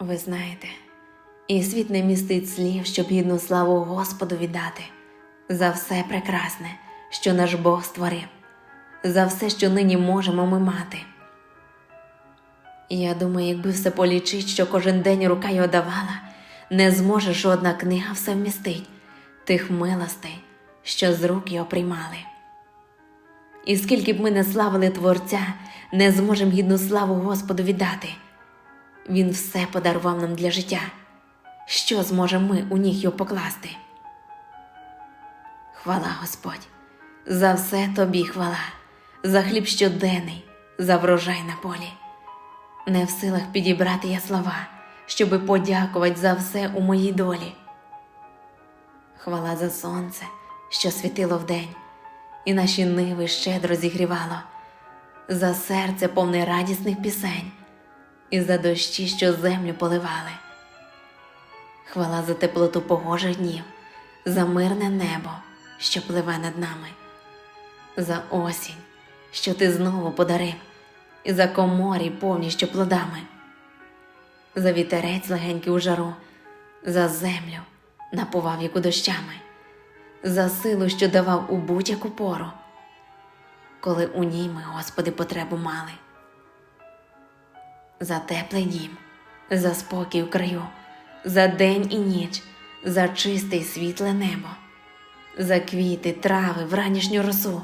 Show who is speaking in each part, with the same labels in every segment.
Speaker 1: Ви знаєте, і світ не містить слів, щоб гідну славу Господу віддати за все прекрасне, що наш Бог створив, за все, що нині можемо ми мати. Я думаю, якби все полічить, що кожен день рука його давала, не зможе жодна книга все вмістить тих милостей, що з рук його приймали. І скільки б ми не славили Творця, не зможемо гідну славу Господу віддати. Він все подарував нам для життя. Що зможемо ми у ніг його покласти? Хвала Господь, за все тобі хвала, за хліб щоденний, за врожай на полі. Не в силах підібрати я слова, щоби подякувати за все у моїй долі. Хвала за сонце, що світило вдень, і наші ниви щедро зігрівало, за серце повне радісних пісень, і за дощі, що землю поливали. Хвала за теплоту погожих днів, за мирне небо, що пливе над нами, за осінь, що ти знову подарив, і за коморі повністю плодами, за вітерець легенький у жару, за землю, напував яку дощами, за силу, що давав у будь-яку пору, коли у ній ми, Господи, потребу мали, за теплий дім, за спокій в краю, за день і ніч, за чисте й світле небо, за квіти, трави, вранішню росу,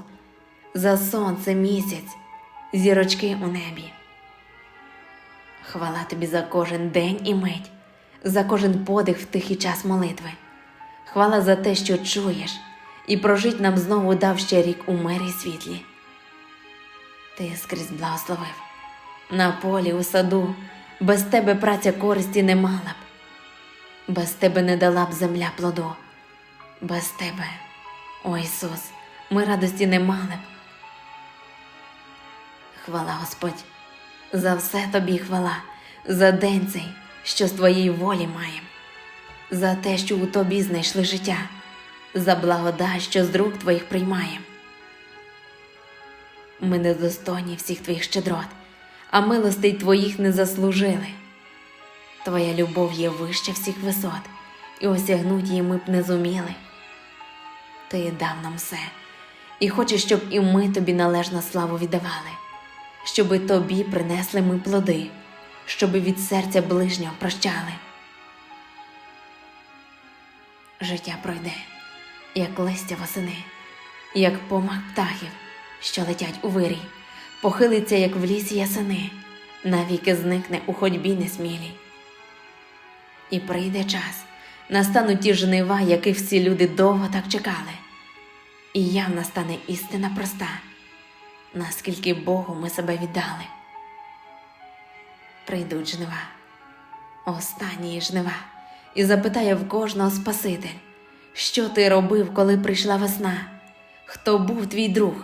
Speaker 1: за сонце, місяць, зірочки у небі. Хвала тобі за кожен день і мить, за кожен подих в тихий час молитви. Хвала за те, що чуєш, і прожить нам знову дав ще рік у мирі світлі. Ти скрізь благословив. На полі, у саду, без тебе праця користі не мала б, без тебе не дала б земля плоду, без тебе, о Ісус, ми радості не мали б. Хвала Господь, за все тобі хвала, за день цей, що з твоєї волі маєм, за те, що у тобі знайшли життя, за благодать, що з рук твоїх приймаєм. Ми недостойні всіх твоїх щедрот, а милостей твоїх не заслужили. Твоя любов є вище всіх висот, і осягнуть її ми б не зуміли. Ти дав нам все, і хочеш, щоб і ми тобі належну славу віддавали, щоби тобі принесли ми плоди, щоби від серця ближнього прощали. Життя пройде, як листя восени, як помах птахів, що летять у вирій, похилиться, як в лісі ясени, навіки зникне у ходьбі несмілій. І прийде час, настануть ті жнива, яких всі люди довго так чекали, і явна стане істина проста, наскільки Богу ми себе віддали. Прийдуть жнива, останні жнива, і запитає в кожного Спаситель, що ти робив, коли прийшла весна, хто був твій друг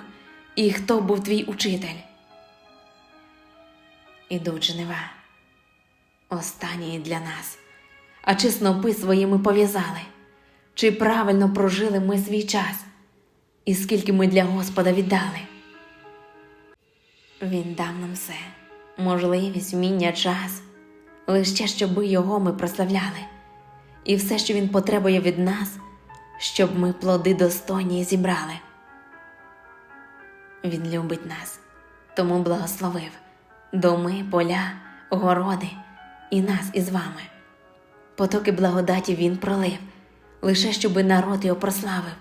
Speaker 1: і хто був твій учитель. Ідуть жнива, останні для нас. А чи снопи свої ми пов'язали, чи правильно прожили ми свій час, і скільки ми для Господа віддали. Він дав нам все, можливість, вміння, час, лише щоби його ми прославляли, і все, що він потребує від нас, щоб ми плоди достойні зібрали. Він любить нас, тому благословив доми, поля, городи і нас із вами. Потоки благодаті він пролив, лише щоби народ його прославив.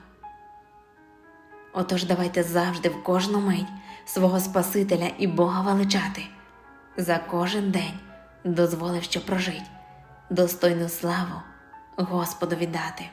Speaker 1: Отож давайте завжди в кожну мить свого Спасителя і Бога величати, за кожен день дозволив, що прожить, достойну славу Господу віддати.